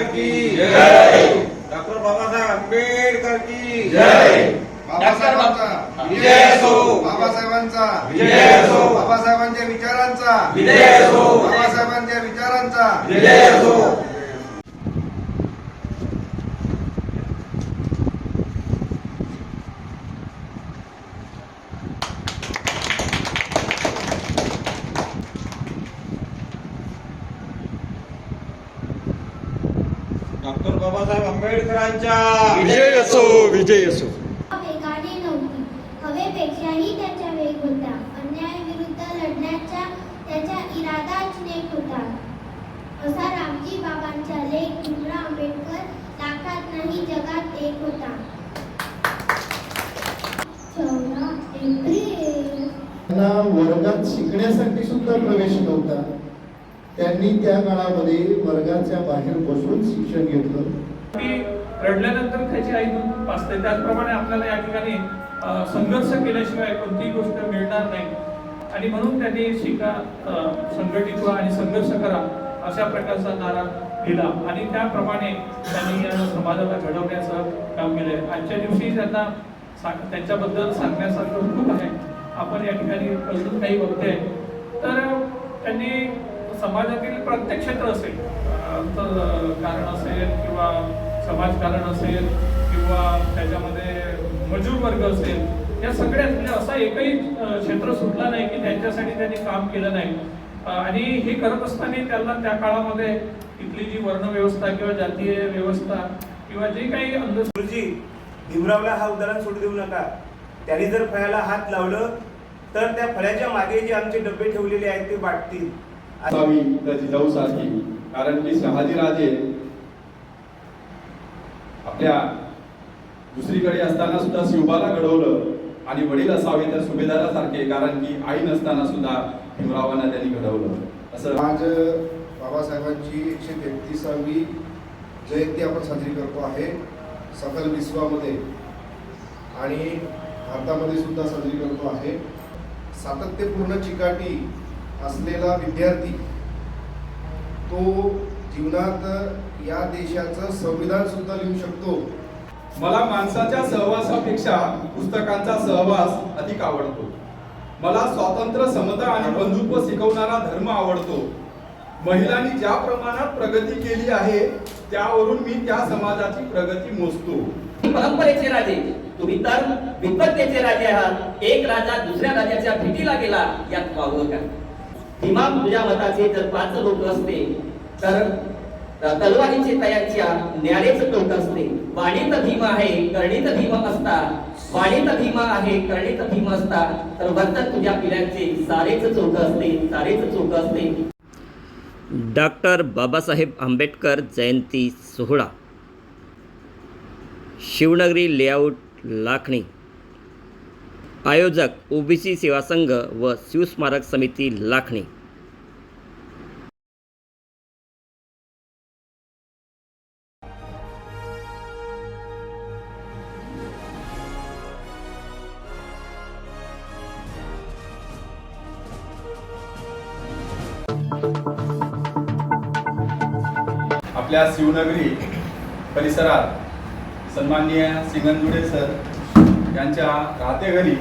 आंबेडकर की डॉक्टर बाबासाहेब आंबेडकर की बाबासाहेबांचा विजय असो बाबासाहेबांचा विजय असो बाबासाहेबांच्या विचारांचा विजय असो बाबासाहेबांच्या विचारांचा विजय असो डॉक्टर बाबासाहेब आंबेडकरांच्या विजय असो विजय असो वेगाने नव्हती. हवेपेक्षाही त्याचा वेग होता. अन्यायाविरुद्ध लढण्याचा त्याचा इरादाच नेक होता. असा रामजी बाबांचा लेख भीमराव आंबेडकर लाखात नाही जगात एक होता. चौदा एप्रिल. त्यांना वर्गात शिकण्यासाठी सुद्धा प्रवेश नव्हता. त्यांनी त्या काळामध्ये वर्गाच्या बाहेर बसून शिक्षण घेतलं. रडल्यानंतर त्याची आई दूध पाचते त्याचप्रमाणे आपल्याला या ठिकाणी संघर्ष केल्याशिवाय कोणतीही गोष्ट मिळणार नाही. आणि म्हणून त्यांनी शिका संघटित व्हा आणि संघर्ष करा अशा प्रकारचा नारा दिला. आणि त्याप्रमाणे त्यांनी या समाजाला घडवण्याचं काम केलंय. आजच्या दिवशी त्यांना सांग- त्यांच्याबद्दल सांगण्यासारखं खूप आहे. आपण या ठिकाणी अजून काही बघतोय. तर त्यांनी समाजातील प्रत्येक क्षेत्र असेल तर कारण असेल किंवा समाजकारण असेल किंवा त्याच्यामध्ये मजूर वर्ग असेल या सगळ्यात म्हणजे असा एकही क्षेत्र सुटला नाही की त्यांच्यासाठी त्यांनी काम केलं नाही. आणि हे करत असताना त्यांना त्या काळामध्ये इथली जी वर्ण व्यवस्था किंवा जातीय व्यवस्था किंवा जे काही अंध गुरुजी भीमरावला हा उदाहरण सोडू देऊ नका. त्यांनी जर फळ्याला हात लावलं तर त्या फळ्याच्या मागे जे आमचे डबे ठेवलेले आहेत ते वाटतील. कारण की शहाजीराजे आपल्या दुसरीकडे असताना सुद्धा शिवबाला घडवलं आणि वडील असावे त्या सुभेदारासारखे कारण की आई नसताना सुद्धा भीमरावांना त्यांनी घडवलं. असं आज बाबासाहेबांची एकशे तेहतीसावी जयंती आपण साजरी करतो आहे सकल विश्वामध्ये. आणि भारतामध्ये सुद्धा साजरी करतो आहे. सातत्यपूर्ण चिकाटी असलेला विद्यार्थी तो जीवनात या देशाचं संविधान सुद्धा लिहू शकतो. मला माणसाच्या सहवासापेक्षा पुस्तकांचा सहवास अधिक आवडतो. मला स्वातंत्र्य समता आणि बंधुत्व शिकवणारा धर्म आवडतो. महिलांनी ज्या प्रमाणात प्रगती केली आहे त्यावरून मी त्या समाजाची प्रगती मोजतो. परंपरेचे राजे तुम्ही तर विपत्तेचे राजे आहात. एक राजा दुसऱ्या राजाच्या भेटीला गेला यात वावलं का भीमा तुझ्या मताचे जर पाच लोक असते तर तलवारीचे तयारच्या ज्ञानेच टोक असते. वाणीत भीम आहे कर्णित भीम असता. वाणीत भीम आहे कर्णित भीम असता. तर वर्तन तुझ्या पिल्यांचे सारेच चोख असते सारेच चोख असते. डॉक्टर बाबासाहेब आंबेडकर जयंती सोहळा. शिवनगरी लेआउट लाखणी. आयोजक ओबीसी सेवा संघ व शिवस्मारक समिती लाखणी. आपल्या शिवनगरी परिसरात सन्माननीय सिंगंदुडे सर यांच्या राहते घरी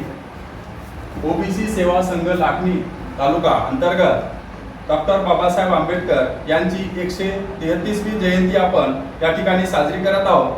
ओबीसी सेवा संघ लाखणी तालुका अंतर्गत डॉक्टर बाबासाहेब आंबेडकर यांची एकशे तेहतीसवी जयंती आपण या ठिकाणी साजरी करत आहोत.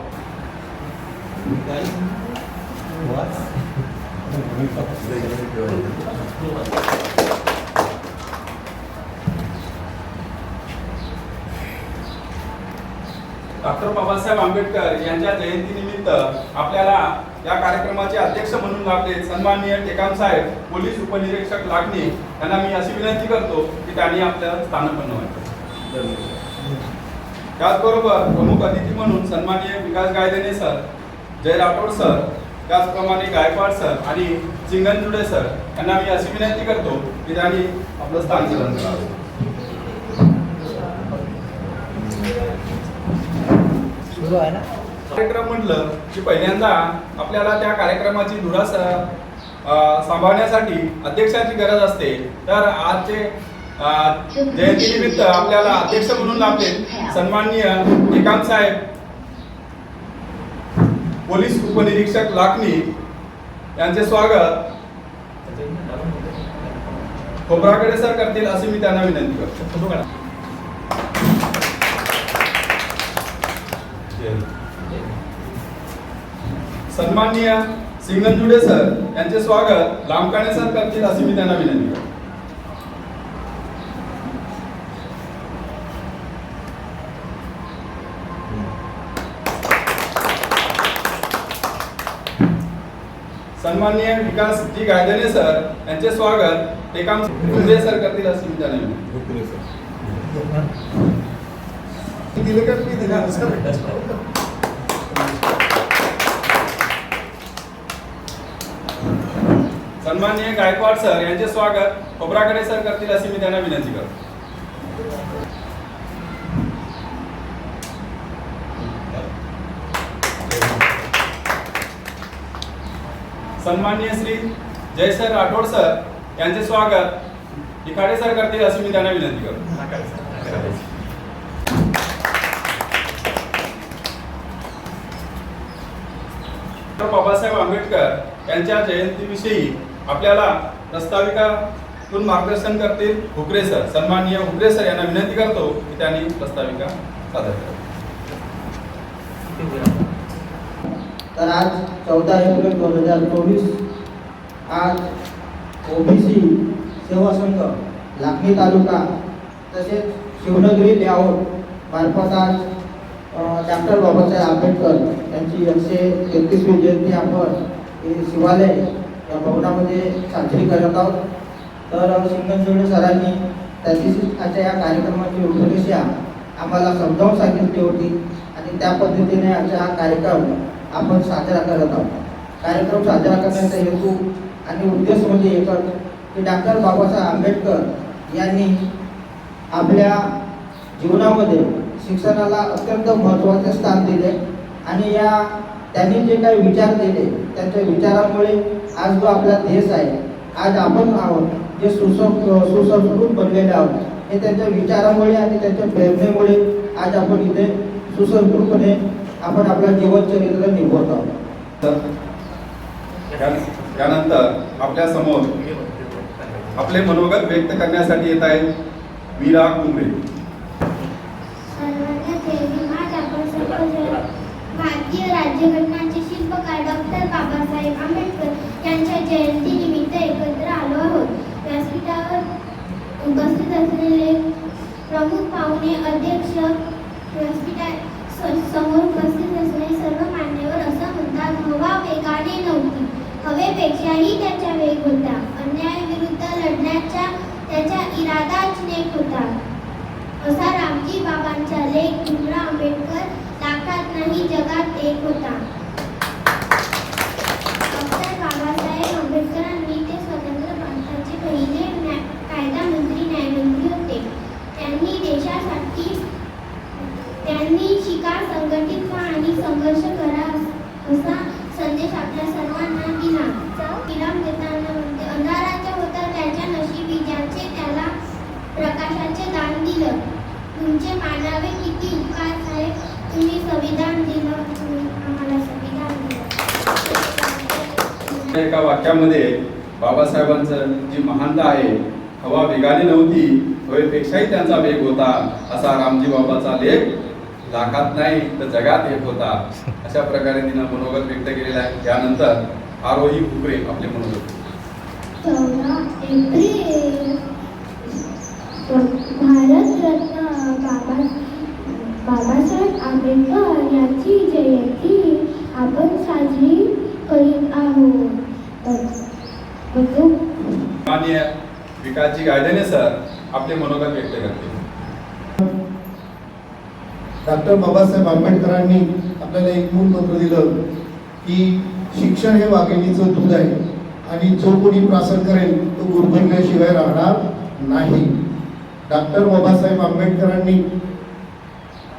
डॉक्टर बाबासाहेब आंबेडकर यांच्या जयंतीनिमित्त आपल्याला या कार्यक्रमाचे अध्यक्ष म्हणून लाभले सन्माननीय टेकाम साहेब पोलीस उपनिरीक्षक लागणे त्यांना मी अशी विनंती करतो की त्यांनी आपल्याला स्थानपन्न व्हायचं त्याचबरोबर प्रमुख अतिथी म्हणून सन्माननीय विकास गायदेने सर जय राठोड सर त्याचप्रमाणे गायकवाड सर आणि चिंगनजुडे सर यांना मी अशी विनंती करतो की त्यांनी आपलं स्थान ग्रहण करावं कार्यक्रम म्हटलं की पहिल्यांदा आपल्याला त्या कार्यक्रमाची धुरा स- अ, सांभाळण्यासाठी अध्यक्षाची गरज असते. तर आजचे जयंतीनिमित्त आपल्याला अध्यक्ष म्हणून लाभले सन्माननीय निकाम साहेब पोलीस उपनिरीक्षक लाखनी यांचे स्वागत. खोबराकडे सर करतील अशी मी त्यांना विनंती करतो. सन्माननीय सिंगनजुडे सर यांचे स्वागत लांबकाणे सर करतील अशी मी त्यांना विनंती करतो. सन्माननीय विकास जी गायदने सर यांचे स्वागत ते काम सर करतील अशी मी त्यांना विनंती दिले का मी दिले सन्माननीय गायकवाड सर यांचे स्वागत. खोबराकडे सर करतील अशी मी त्यांना विनंती करतो. सन्माननीय श्री जयसर राठोड सर यांचे स्वागत. इखाडे सर करतील अशी मी त्यांना विनंती करतो. डॉक्टर बाबासाहेब आंबेडकर यांच्या जयंतीविषयी आपल्याला प्रस्ताविकातून मार्गदर्शन करतील हुकरे सर सन्माननीय हुकरे सर यांना विनंती करतो की त्यांनी प्रस्ताविका सादर करावी तर आज चौदा एप्रिल दोन हजार चोवीस आज ओबीसी सेवा संघ लाखणी तालुका तसेच शिवनगरी लेआउट मार्फत आज डॉक्टर बाबासाहेब आंबेडकर त्यांची एकशे एकतीसवी जयंती आपण हे शिवालय या भवनामध्ये साजरी करत आहोत. तर सिंगनजोडे सरांनी त्या दिवसाच्या या कार्यक्रमाची रूपरेषा आम्हाला समजावून सांगितली होती आणि त्या पद्धतीने आजचा हा कार्यक्रम आपण साजरा करत आहोत. कार्यक्रम साजरा करण्याचा हेतू आणि उद्देश म्हणजे एकच की डॉक्टर बाबासाहेब आंबेडकर यांनी आपल्या जीवनामध्ये शिक्षणाला अत्यंत महत्त्वाचे स्थान दिले. आणि या त्यांनी जे काही विचार केले त्यांच्या विचारामुळे आज जो आपला देश आहे आज आपण आहोत जे सुसं सुसंस्कृत बनलेले आहोत हे त्यांच्या विचारामुळे आणि त्यांच्या प्रेरणेमुळे आज आपण इथे सुसंस्कृतपणे आपण आपलं जीवनचरित्र निभवत आहोत. तर त्या- त्यानंतर आपल्यासमोर आपले मनोगत व्यक्त करण्यासाठी येत आहेत वीरा कुंभे सर्वांना जय भीम. आज आपण सर्वजण भारतीय राज्यघटनाचे शिल्पकार डॉक्टर बाबासाहेब आंबेडकर यांच्या जयंतीनिमित्त एकत्र आलो आहोत. व्यासपीठावर उपस्थित असलेले प्रमुख पाहुणे अध्यक्ष व्यासपीठा समोर उपस्थित असलेले सर्व मान्यवर असं म्हणतात हवा वेगाने नव्हती. हवेपेक्षाही त्याचा वेग होता. अन्यायाविरुद्ध लढण्याचा त्याचा इरादाच नेक होता. असा रामजी बाबांचा लेख भीमराव आंबेडकर आणि जगात एक होता डॉक्टर बाबासाहेब आंबेडकरांनी ते स्वतंत्र भारताचे पहिले न्या- कायदा मंत्री न्यायमंत्री होते त्यांनी देशासाठी त्यांनी शिका संघटित व्हा आणि संघर्ष करा असा संदेश आपल्या सर्वांना दिला इनाम देताना म्हणते अंधाराच्या होता त्याच्या नशिबी ज्याचे त्याला प्रकाशाचे दान दिलं तुमचे मानावे किती उपकार साहेब तुम्ही संविधान दिलं तुम्ही आम्हाला संविधान दिलं एका वाक्यामध्ये बाबासाहेबांचं जी महानता आहे हवा वेगाने नव्हती हवेपेक्षाही त्यांचा वेग होता असा रामजी बाबाचा लेख लाखात नाही तर जगात एक होता. अशा प्रकारे तिनं मनोगत व्यक्त केलेला आहे. त्यानंतर आरोही हुकरे आपले मनोगत. एप्रिल. भारतरत्न बाबा बाबासाहेब आंबेडकर यांची जयंती आपण साजरी करीत आहोत. माननीय विकासजी गायदने सर आपले मनोगत व्यक्त करते. डॉक्टर बाबासाहेब आंबेडकरांनी आपल्याला एक मूल मंत्र दिलं की शिक्षण हे वाघिणीचं दूध आहे आणि जो कोणी प्रासन करेल तो गुरभरल्याशिवाय राहणार नाही. डॉक्टर बाबासाहेब आंबेडकरांनी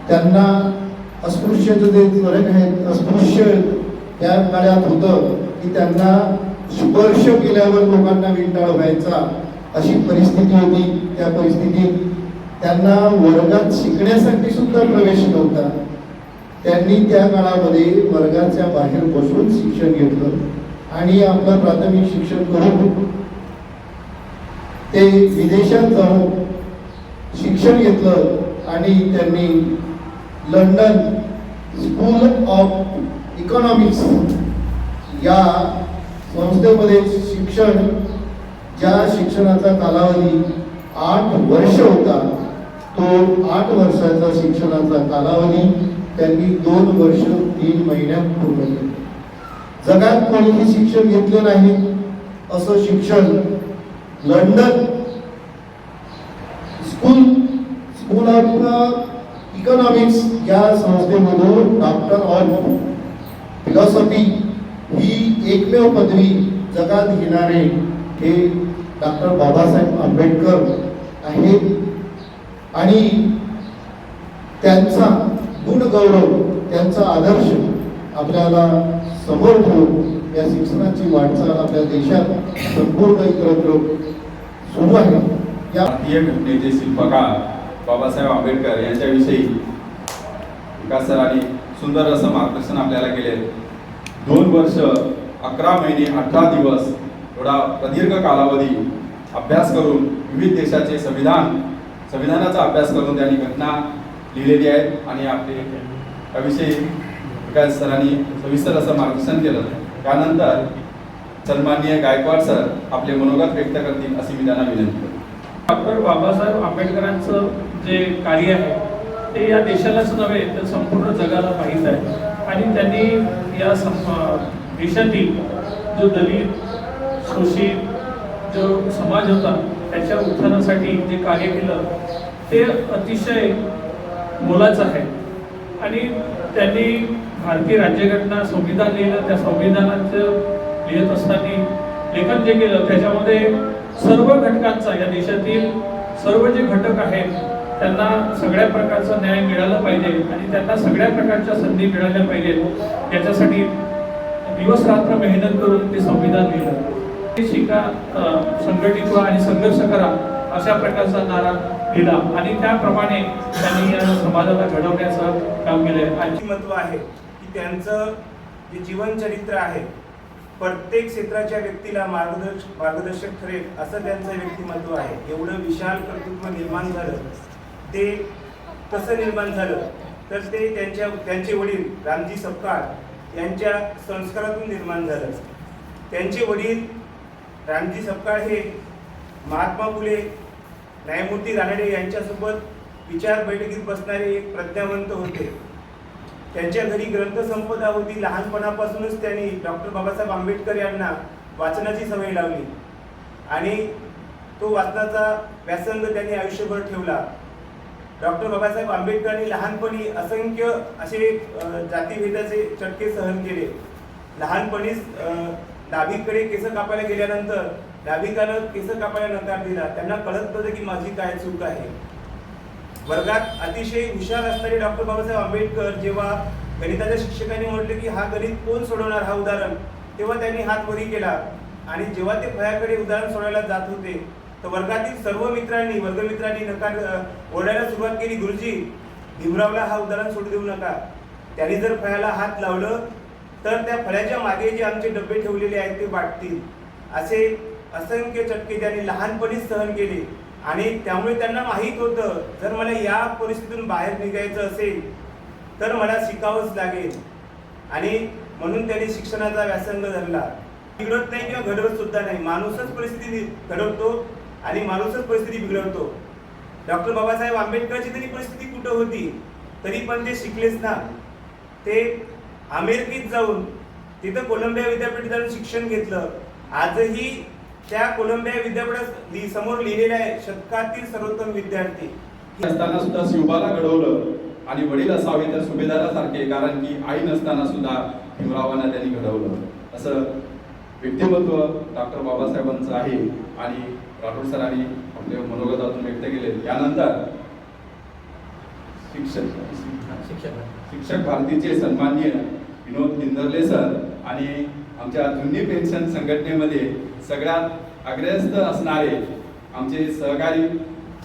त्यांना अस्पृश्यचं जे फरक आहे अस्पृश्य त्या काळात होतं की त्यांना स्पर्श केल्यावर लोकांना विंटाळ व्हायचा अशी परिस्थिती होती. त्या परिस्थितीत त्यांना वर्गात शिकण्यासाठी सुद्धा प्रवेश नव्हता. त्यांनी त्या काळामध्ये वर्गाच्या बाहेर बसून शिक्षण घेतलं आणि आपलं प्राथमिक शिक्षण करून ते विदेशात जाऊन शिक्षण घेतलं आणि त्यांनी लंडन स्कूल ऑफ इकॉनॉमिक्स या संस्थेमध्ये शिक्षण ज्या शिक्षणाचा कालावधी आठ वर्ष होता तो आठ वर्षाचा शिक्षणाचा कालावधी त्यांनी दोन वर्ष तीन महिन्यात पूर्ण केले. जगात कोणीही शिक्षण घेतलं नाही असं शिक्षण London School School of Economics या संस्थेमधून डॉक्टर ऑफ फिलॉसॉफी ही एकमेव पदवी जगात घेणारे हे डॉक्टर बाबासाहेब आंबेडकर आहेत. आणि त्यांचा गुणगौरव त्यांचा आदर्श आपल्याला समोर ठेवून या शिक्षणाची वाटचाल आपल्या देशात संपूर्ण इतरत्र सुरू आहे. या भारतीय घटनेचे शिल्पकार बाबासाहेब आंबेडकर यांच्याविषयी विकास सरांनी सुंदर असं मार्गदर्शन आपल्याला केले दोन वर्ष अकरा महिने अठरा दिवस एवढा प्रदीर्घ कालावधी अभ्यास करून विविध देशाचे संविधान संविधानाचा अभ्यास करून त्यांनी घटना लिहिलेली आहे आणि आपले त्याविषयी विकास सरांनी सविस्तर असं मार्गदर्शन केलं. त्यानंतर सन्माननीय गायकवाड सर आपले मनोगत व्यक्त करतील अशी मी त्यांना विनंती करतो. डॉक्टर बाबासाहेब आंबेडकरांचं जे कार्य आहे ते या देशालाच नव्हे तर संपूर्ण जगाला माहीत आहे. आणि त्यांनी या सं देशातील जो दलित शोषित जो समाज होता त्याच्या उत्थानासाठी जे कार्य केलं ते अतिशय मोलाचं आहे. आणि त्यांनी भारतीय राज्यघटना संविधान लिहिलं त्या संविधानाचं लिहित असताना लेखन जे केलं त्याच्यामध्ये सर्व घटकांचा या देशातील सर्व जे घटक आहेत त्यांना सगळ्या प्रकारचा न्याय मिळाला पाहिजे आणि त्यांना सगळ्या प्रकारच्या संधी मिळाल्या पाहिजेत. याच्यासाठी दिवस रात्र मेहनत करून ते संविधान लिहिलं. ते शिका संघटित व्हा आणि संघर्ष करा अशा प्रकारचा नारा दिला. आणि त्याप्रमाणे त्यांनी या समाजाला घडवण्याचं काम केलंय. आणि महत्त्व आहे की त्यांचं जे जीवनचरित्र आहे प्रत्येक क्षेत्राच्या व्यक्तीला मार्गदर्शक मार्गदर्शक ठरेल असं त्यांचं व्यक्तिमत्व आहे. एवढं विशाल कर्तृत्व निर्माण झालं ते कसं निर्माण झालं तर ते त्यांच्या त्यांचे वडील रामजी सपकाळ यांच्या संस्कारातून निर्माण झालं. त्यांचे वडील रामजी सपकाळ हे महात्मा फुले न्यायमूर्ती रानडे यांच्यासोबत विचार बैठकीत बसणारे एक प्रज्ञावंत होते. त्यांच्या घरी ग्रंथसंपदा होती लहानपणापासूनच त्यांनी डॉक्टर बाबासाहेब आंबेडकर यांना वाचनाची सवय लावली आणि तो वाचनाचा व्यासंग त्यांनी आयुष्यभर ठेवला. डॉक्टर बाबासाहेब आंबेडकरांनी लहानपणी असंख्य असे जातीभेदाचे चटके सहन केले. लहानपणीच डाबीकडे केस कापायला गेल्यानंतर डाबीकानं केस कापायला नकार दिला. त्यांना कळत नव्हतं की माझी काय चूक आहे. वर्गात अतिशय हुशार असणारे डॉक्टर बाबासाहेब आंबेडकर जेव्हा गणिताच्या शिक्षकांनी म्हटलं की हा गणित कोण सोडवणार हा उदाहरण तेव्हा त्यांनी हात वरी केला. आणि जेव्हा ते फळ्याकडे उदाहरण सोडायला जात होते तर वर्गातील सर्व मित्रांनी वर्गमित्रांनी नकार ओरडायला सुरुवात केली गुरुजी भीमरावला हा उदाहरण सोडू देऊ नका. त्याने जर फळ्याला हात लावलं तर त्या फळ्याच्या मागे जे आमचे डबे ठेवलेले आहेत ते वाटतील. असे असंख्य चटके त्याने लहानपणीच सहन केले. आणि त्यामुळे त्यांना माहीत होतं जर मला या परिस्थितीतून बाहेर निघायचं असेल तर मला शिकावंच लागेल. आणि म्हणून त्यांनी शिक्षणाचा व्यासंग धरला. बिघडत नाही किंवा घडवत सुद्धा नाही. माणूसच परिस्थिती घडवतो आणि माणूसच परिस्थिती बिघडवतो. डॉक्टर बाबासाहेब आंबेडकरची तरी परिस्थिती कुठं होती तरी पण ते शिकलेच ना. ते अमेरिकेत जाऊन तिथं कोलंबिया विद्यापीठ जाऊन शिक्षण घेतलं. आजही त्या कोलंबिया विद्यापीठात लि- समोर लिहिलेलं आहे शतकातील सर्वोत्तम विद्यार्थी. असताना सुद्धा शिवबाला घडवलं आणि वडील असावे तर सुभेदारासारखे कारण की आई नसताना सुद्धा भीमरावांना त्यांनी घडवलं. असं व्यक्तिमत्व डॉक्टर बाबासाहेबांचं आहे आणि राठोड सरांनी आपल्या मनोगतातून व्यक्त केले यानंतर शिक्षक शिक्षक भारतीचे सन्माननीय विनोद किंदर्ले सर आणि आमच्या जुनी पेन्शन संघटनेमध्ये सगळ्यात अग्रस्त असणारे आमचे सहकारी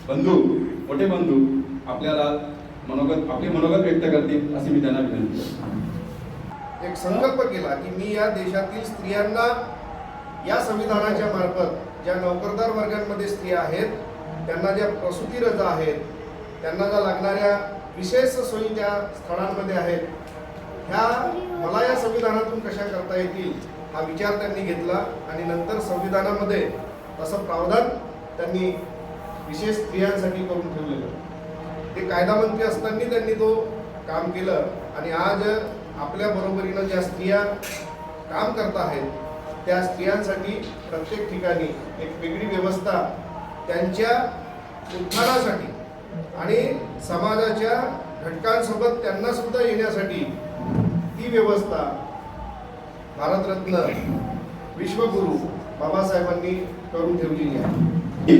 बंधू मोठे बंधू आपल्याला मनोगत आपले मनोगत व्यक्त करतील अशी मी त्यांना विनंती करतो. एक संकल्प केला की मी या देशातील स्त्रियांना या संविधानाच्या मार्फत ज्या नोकरदार वर्गांमध्ये स्त्रिया आहेत त्यांना ज्या प्रसूती रजा आहेत त्यांना ज्या लागणाऱ्या विशेष सोयी त्या स्थळांमध्ये आहेत ह्या मला या संविधानातून कशा करता येतील हा विचार त्यांनी घेतला आणि नंतर संविधानामध्ये तसं प्रावधान त्यांनी विशेष स्त्रियांसाठी करून ठेवलेलं. ते कायदा मंत्री असताना त्यांनी तो काम केलं आणि आज आपल्या बरोबरीनं ज्या स्त्रिया काम करत आहेत त्या स्त्रियांसाठी प्रत्येक ठिकाणी एक वेगळी व्यवस्था त्यांच्या उत्थानासाठी आणि समाजाच्या घटकांसोबत त्यांना सुद्धा येण्यासाठी ती व्यवस्था भारतरत्न विश्वगुरु बाबासाहेबांनी करून ठेवलेली आहे.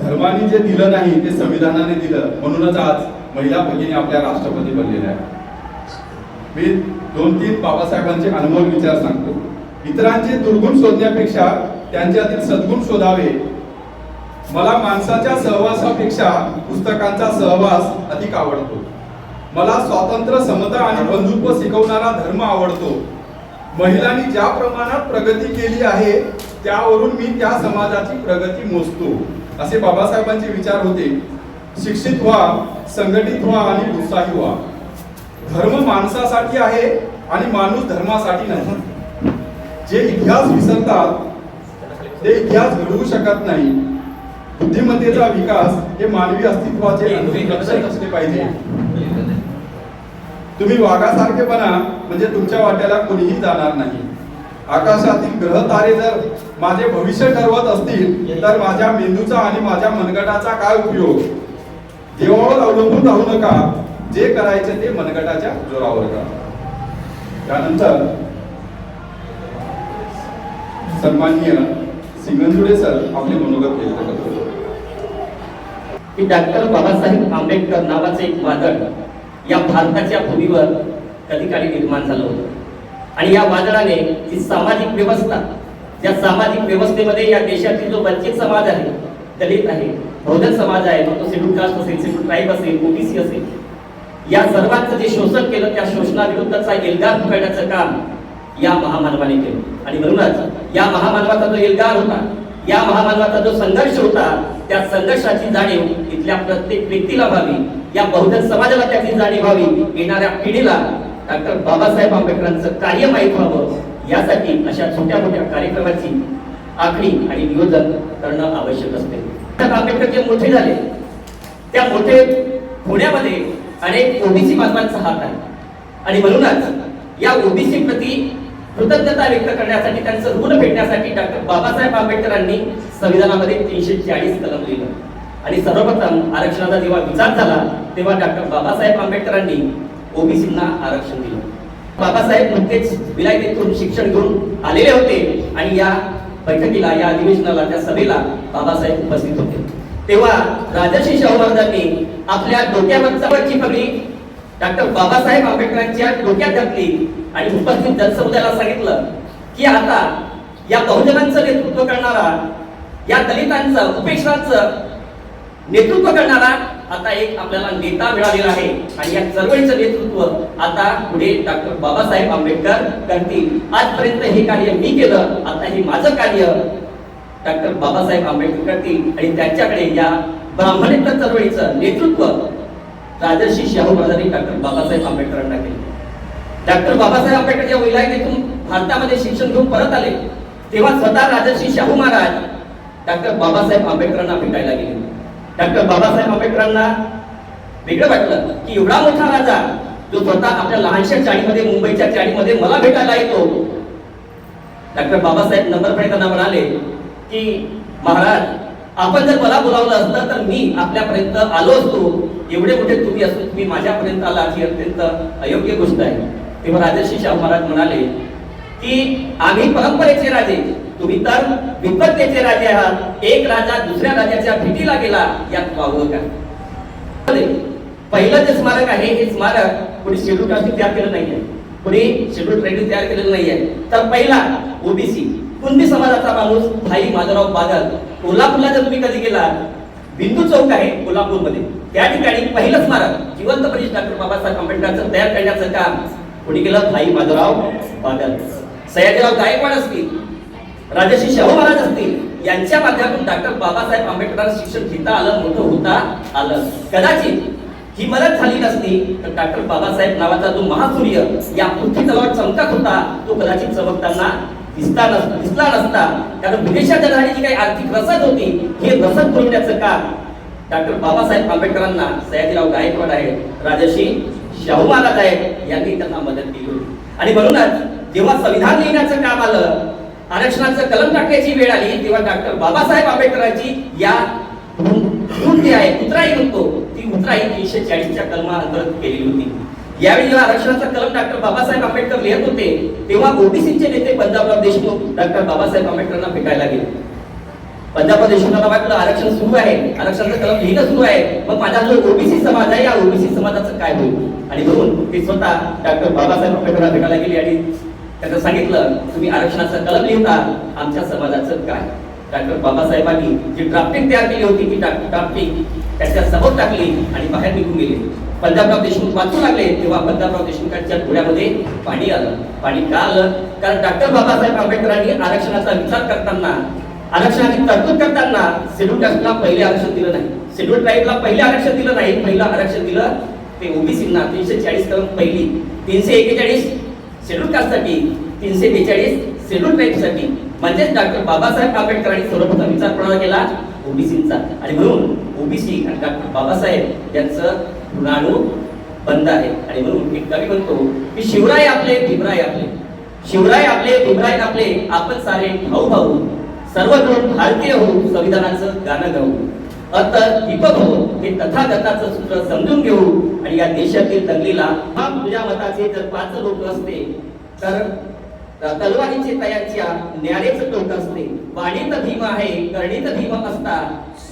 धर्माने जे दिलं नाही ते संविधानाने दिलं. म्हणूनच आज महिला भगिनी आपल्या राष्ट्रपती बनलेल्या आहेत. मी दोन तीन बाबासाहेबांचे अनुभव विचार सांगतो. इतरांचे दुर्गुण शोधण्यापेक्षा त्यांच्यातील सद्गुण शोधावे. मला माणसाच्या सहवासापेक्षा पुस्तकांचा सहवास अधिक आवडतो. मला स्वातंत्र्य समता आणि बंधुत्व शिकवणारा धर्म आवडतो. महिलांनी ज्या प्रमाणात प्रगती केली आहे त्यावरून मी त्या समाजाची प्रगती मोजतो. असे बाबासाहेबांचे विचार होते. शिक्षित व्हा संघटित व्हा आणि उत्साही व्हा. धर्म माणसासाठी आहे आणि माणूस धर्मासाठी नाही. जे इतिहास विसरतात ते इतिहास घडवू शकत नाही. बुद्धिमत्तेचा विकास हे मानवी अस्तित्वाचे असले पाहिजे. तुम्ही वाघासारखे बना म्हणजे तुमच्या वाट्याला कोणीही जाणार नाही. आकाशातील ग्रह तारे जर माझे भविष्य ठरवत असतील तर माझ्या मेंदूचा आणि माझ्या मनगटाचा काय उपयोग? देवावर अवलंबून राहू नका. जे करायचे ते मनगटाच्या जोरावर करा. त्यानंतर सन्माननीय सिंगंजुडे सर आपले मनोगत व्यक्त करतो की डॉक्टर बाबासाहेब आंबेडकर नावाचं एक वादळ या भारताच्या भूमीवर कधी काळी निर्माण झालं होतं. आणि या वादळाने ही सामाजिक व्यवस्था ज्या सामाजिक व्यवस्थेमध्ये या देशातील जो वंचित समाज आहे दलित आहे बहुजन समाज आहे मग तो शेड्यूल कास्ट असेल शेड्यूल ट्राईब असेल ओबीसी असेल या सर्वांचं जे शोषण केलं त्या शोषणाविरुद्धचा एल्गार पकडण्याचं काम या महामानवाने केलं. आणि म्हणूनच या महामानवाचा जो एल्गार होता या महामानवाचा जो संघर्ष होता त्या संघर्षाची जाणीव इथल्या प्रत्येक व्यक्तीला व्हावी या बहुजन समाजाला त्याची जाणीव व्हावी येणाऱ्या पिढीला डॉक्टर बाबासाहेब आंबेडकरांचं कार्य माहीत व्हावं यासाठी अशा छोट्या मोठ्या कार्यक्रमाची आखणी आणि नियोजन करणं आवश्यक असते. आंबेडकर जे मोठे झाले. त्या मोठे होण्यामध्ये आणि ओबीसी बांधवांचा हात आहे. आणि म्हणूनच या ओबीसी प्रती कृतज्ञता व्यक्त करण्यासाठी त्यांचं ऋण फेडण्यासाठी डॉक्टर बाबासाहेब आंबेडकरांनी संविधानामध्ये तीनशे चाळीस कलम लिहिलं. आणि सर्वप्रथम आरक्षणाचा जेव्हा विचार झाला तेव्हा डॉक्टर बाबासाहेब आंबेडकरांनी ओबीसींना आरक्षण दिलं. बाबासाहेब नुकतेच विलायतेतून शिक्षण घेऊन आलेले होते आणि या बैठकीला या अधिवेशनाला त्या सभेला बाबासाहेब उपस्थित होते. तेव्हा राजर्षी शाहू महाराजांनी आपल्या डोक्यावर चवरची पगडी डॉक्टर बाबासाहेब आंबेडकरांच्या डोक्यात घातली आणि उपस्थित जनसमुदायाला सांगितलं की आता या बहुजनांचं नेतृत्व करणारा या दलितांचं उपेक्षांचं नेतृत्व करणारा आता एक आपल्याला नेता मिळालेला आहे. आणि या चळवळीचं नेतृत्व आता पुढे डॉक्टर बाबासाहेब आंबेडकर करतील. आजपर्यंत हे कार्य मी केलं आता हे माझं कार्य. डॉक्टर बाबासाहेब आंबेडकर करतील आणि त्यांच्याकडे या ब्राह्मणेतर चळवळीचं नेतृत्व राजर्षी शाहू महाराजांनी डॉक्टर बाबासाहेब आंबेडकरांना केले. डॉक्टर बाबासाहेब आंबेडकर या विलायतेतून भारतामध्ये शिक्षण घेऊन परत आले तेव्हा स्वतः राजर्षी शाहू महाराज डॉक्टर बाबासाहेब आंबेडकरांना भेटायला गेले. डॉक्टर बाबासाहेब आंबेडकरांना वेगळं वाटलं की एवढा मोठा राजा जो स्वतः आपल्या लहानशा चाळीमध्ये मुंबईच्या चाळीमध्ये मला भेटायला येतो. डॉक्टर बाबासाहेब नंबरपर्यंत त्यांना म्हणाले की महाराज आपण जर मला बोलावलं असतं तर मी आपल्यापर्यंत आलो असतो. एवढे मोठे तुम्ही असून तुम्ही माझ्यापर्यंत आला ही अत्यंत अयोग्य गोष्ट आहे. तेव्हा राजर्षी शाहू महाराज म्हणाले की आम्ही परंपरेचे राजे तुम्ही तर विपत्तेचे राजे आहात. एक राजा दुसऱ्या राजाच्या भेटीला गेला यात वावं का पहिलं जे स्मारक आहे हे स्मारक कोणी शेड्यूल कास्टिंग तयार केलं नाहीये. कोणी शेड्यूल ट्रेडिंग तयार केलेलं नाहीये. तर पहिला ओबीसी कुणबी समाजाचा माणूस भाई माधवराव बादल कोल्हापूरला जर तुम्ही कधी गेला बिंदू चौक आहे कोल्हापूरमध्ये. त्या ठिकाणी पहिलं स्मारक जिवंतपणे डॉक्टर बाबासाहेब आंबेडकरचं तयार करण्याचं काम. कोणी केलं? भाई माधवराव बादल. सयाजीराव गायकवाड असतील राजश्री शाहू महाराज असतील यांच्या माध्यमातून डॉक्टर बाबासाहेब आंबेडकरांना शिक्षण घेता आलं मोठं होता आलं. कदाचित ही मदत झाली नसती तर डॉक्टर बाबासाहेब नावाचा जो महासूर्य या पृथ्वी चमकत होता तो कदाचित चमकताना दिसता नसता दिसला नसता. कारण विदेशात जाणारी जी काही आर्थिक रसद होती हे रसद पुरवण्याचं काम डॉक्टर बाबासाहेब आंबेडकरांना सयाजीराव गायकवाड आहे राजश्री शाहू महाराज आहेत यांनी त्यांना मदत केली होती. आणि म्हणूनच जेव्हा संविधान लिहिण्याचं काम आलं आरक्षणाचं कलम टाकण्याची वेळ आली तेव्हा डॉक्टर बाबासाहेब आंबेडकरांची या आहे उतराई म्हणतो ती उतराई तीनशे चाळीसच्या कलमा अंतर्गत केलेली होती. यावेळी जेव्हा आरक्षणाचा कलम डॉक्टर बाबासाहेब आंबेडकर लिहित होते तेव्हा ओबीसीचे नेते पंजाबराव देशमुख डॉक्टर बाबासाहेब आंबेडकरांना भेटायला गेले. पंजाबराव देशमुखांना वाटलं आरक्षण सुरू आहे आरक्षणाचं कलम लिहिणं सुरू आहे. मग माझा जो ओबीसी समाज आहे या ओबीसी समाजाचं काय होईल? आणि म्हणून ते स्वतः डॉक्टर बाबासाहेब आंबेडकरांना भेटायला गेले आणि त्यांना सांगितलं तुम्ही आरक्षणाचा कलम लिहिता आमच्या समाजाचं काय? डॉक्टर बाबासाहेबांनी जी ड्राफ्टिंग तयार केली होती ती ड्राफ्टिंग त्याच्यासमोर टाकली आणि बाहेर निघून गेली. पंजाबराव देशमुख वाचू लागले तेव्हा पंजाबराव देशमुखांच्या डोळ्यामध्ये पाणी आलं. पाणी का आलं? कारण डॉक्टर बाबासाहेब आंबेडकरांनी आरक्षणाचा विचार करताना आरक्षणाची तरतूद करताना शेड्यूल कास्टला पहिले आरक्षण दिलं नाही. शेड्यूल ट्राईबला पहिले आरक्षण दिलं नाही. पहिलं आरक्षण दिलं ते ओबीसींना तीनशे चाळीस कलम पहिली. तीनशे एकेचाळीस शेड्यूल कास्टसाठी तीनशे बेचाळीस शेड्यूल ट्राईबसाठी. म्हणजेच डॉक्टर बाबासाहेब आंबेडकरांनी सर्वप्रथम विचार कोणाला केला? ओबीसींचा. आणि म्हणून ओबीसी आणि डॉक्टर बाबासाहेब यांचं ऋणाणू बंद आहे. आणि म्हणून एक कवी म्हणतो की शिवराय आपले भीमराय आपले. शिवराय आपले भीमराय आपले आपण सारे भाऊ भाऊ. सर्वजण भारतीय होऊ संविधानाचं गाणं गाऊ. अतर दीपक हो हे तथागताचं सूत्र समजून घेऊ. आणि या देशातील दंगलीला हा तुझ्या मताचे जर पाच लोक असते तर तलवारीचे तयारच्या न्यारेच टोक असते. वाणीत भीम आहे करणीत भीम असता.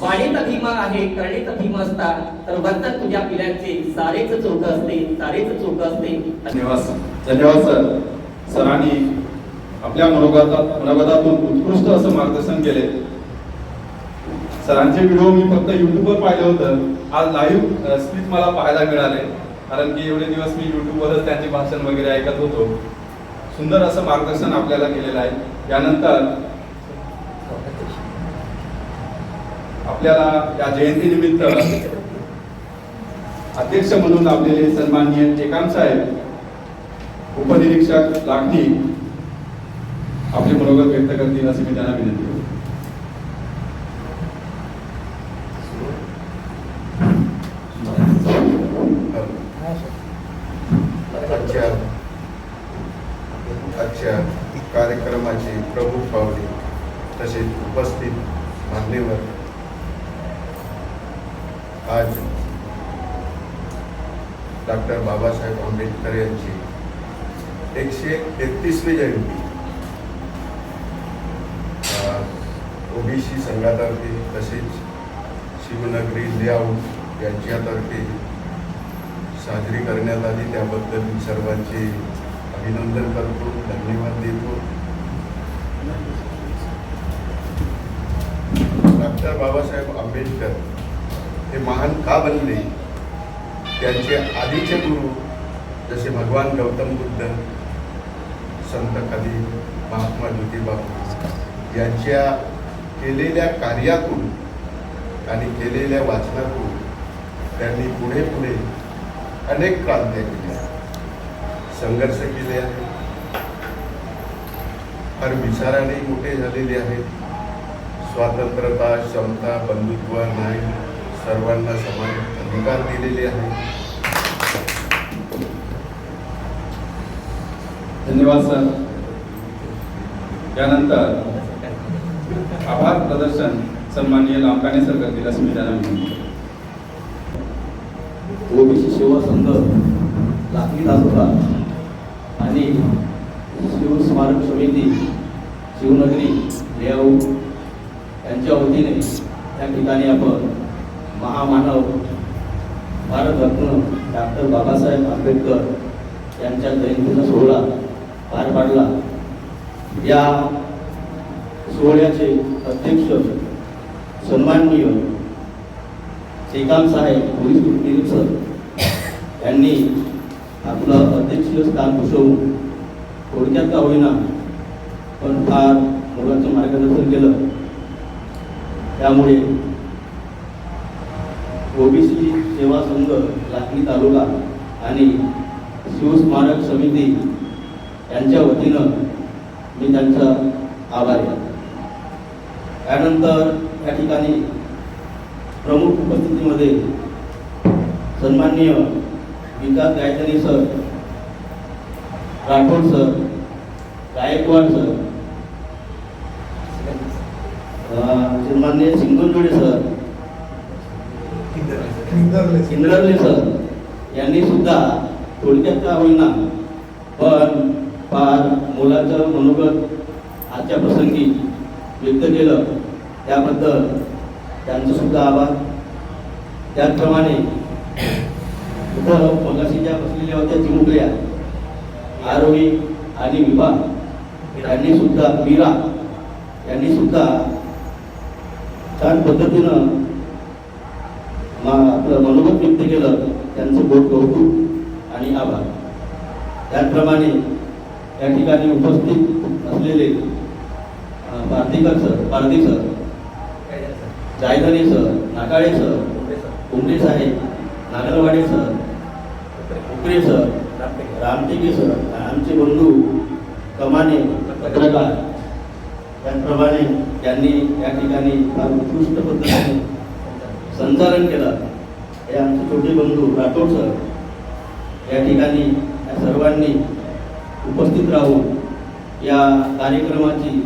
वाणीत भीमा आहे करणीत भीम असतात तर वर्तन तुझ्या पिढ्यांचे सारेच चोख असते सारेच चोख असते. धन्यवाद धन्यवाद सर. सरांनी आपल्या मनोगतात मनोगतातून उत्कृष्ट असं मार्गदर्शन केले. सरांचे व्हिडिओ मी फक्त युट्यूबवर पाहिलं होतं. आज लाईव्ह स्पीच मला पाहायला मिळाले. कारण की एवढे दिवस मी युट्यूबवरच त्यांचे भाषण वगैरे ऐकत होतो. सुंदर असं मार्गदर्शन आपल्याला केलेलं आहे. यानंतर आपल्याला या जयंतीनिमित्त अध्यक्ष म्हणून लाभलेले सन्माननीय एकाम साहेब उपनिरीक्षक लाखनी आपले मनोगत व्यक्त करतील अशी मी त्यांना विनंती करतो आजच्या आजच्या कार्यक्रमाचे प्रमुख पाहुणे तसेच उपस्थित मान्यवर आज डॉक्टर बाबासाहेब आंबेडकर यांची एकशे एकतीसवी जयंती. ओबीसी संघातर्फे तसेच शिवनगरी लेआउट यांच्यातर्फे साजरी करण्यात आली. त्याबद्दल मी सर्वांचे अभिनंदन करतो धन्यवाद देतो. डॉक्टर बाबासाहेब आंबेडकर हे महान का बनले? त्यांचे आधीचे गुरु जसे भगवान गौतम बुद्ध संत कवी महात्मा ज्योतिबा यांच्या केलेल्या कार्यातून आणि केलेल्या वाचनातून त्यांनी पुढे पुढे अनेक क्रांत्या केल्या. संघर्ष केले आहेत. फार विचाराने मोठे झालेले आहेत. स्वातंत्र्यता क्षमता बंधुत्व न्याय सर्वांना समान. अधिकार दिलेले आहे. धन्यवाद सर. त्यानंतर आभार प्रदर्शन सन्माननीय लांबकाने सर करतील असं मी त्यांना ओबीसी सेवा संघ लाखनी तालुका आणि शिव स्मारक समिती शिवनगरी लेआउट यांच्या वतीने त्या ठिकाणी आपण महामानव भारतरत्न डॉक्टर बाबासाहेब आंबेडकर यांच्या जयंतीचा सोहळा पार पाडला. या सोहळ्याचे अध्यक्ष सन्माननीय श्रीकांत साहेब पोलीस निरीक्षक यांनी आपलं अध्यक्षीय स्थान भूषवून थोडक्यात का होईना पण फार मुलाचं मार्गदर्शन केलं. त्यामुळे ओबीसी सेवा संघ लाखनी तालुका आणि शिवस्मारक समिती यांच्या वतीनं मी त्यांचा आभारी आहे. त्यानंतर या ठिकाणी प्रमुख उपस्थितीमध्ये सन्माननीय Vikas Gaykari sir Rathod sir Gaikwad sir सन्माननीय सिंगनगडे सर इंद्रले सर. यांनी सुद्धा थोडक्यात का होईना पण फार मुलाचं मनोगत आजच्या प्रसंगी व्यक्त केलं. त्याबद्दल त्यांचं सुद्धा आभार. त्याचप्रमाणे इथं मगाशी ज्या बसलेल्या होत्या चिमुकल्या आरोही आणि विभा यांनी सुद्धा मीरा यांनी सुद्धा छान पद्धतीनं आपलं मनोगत व्यक्त केलं त्यांचं बोट कौतुक आणि आभार. त्याचप्रमाणे या ठिकाणी उपस्थित असलेले Parthikar sir Pardhi sir Jaydhane sir Nakale sir Kumbhe साहेब Nagarwade sir Ukare sir Ramteke sir आमचे बंधू कमाने पत्रकार. त्याचप्रमाणे त्यांनी या ठिकाणी फार उत्कृष्ट पद्धतीने संचालन केलं. हे आमचे छोटे बंधू राठोड सर या ठिकाणी या सर्वांनी उपस्थित राहून या कार्यक्रमाची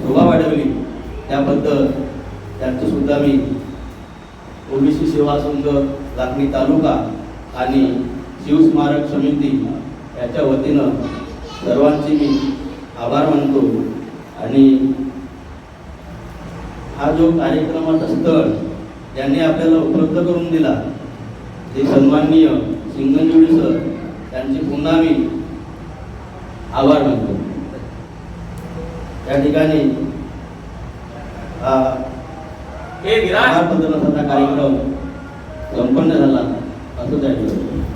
शोभा वाढवली. त्याबद्दल त्यांचं सुद्धा मी ओबीसी सेवा संघ लाखणी तालुका आणि शिवस्मारक समिती याच्या वतीनं सर्वांचे मी आभार मानतो. आणि हा जो कार्यक्रमाचा स्थळ ज्यांनी आपल्याला उपलब्ध करून दिला ते सन्माननीय सिंगंजुडी सर त्यांचे पुन्हा मी आभार मानतो. या ठिकाणी विराट! आभार प्रदर्शनाचा कार्यक्रम संपन्न झाला असं ऐकलं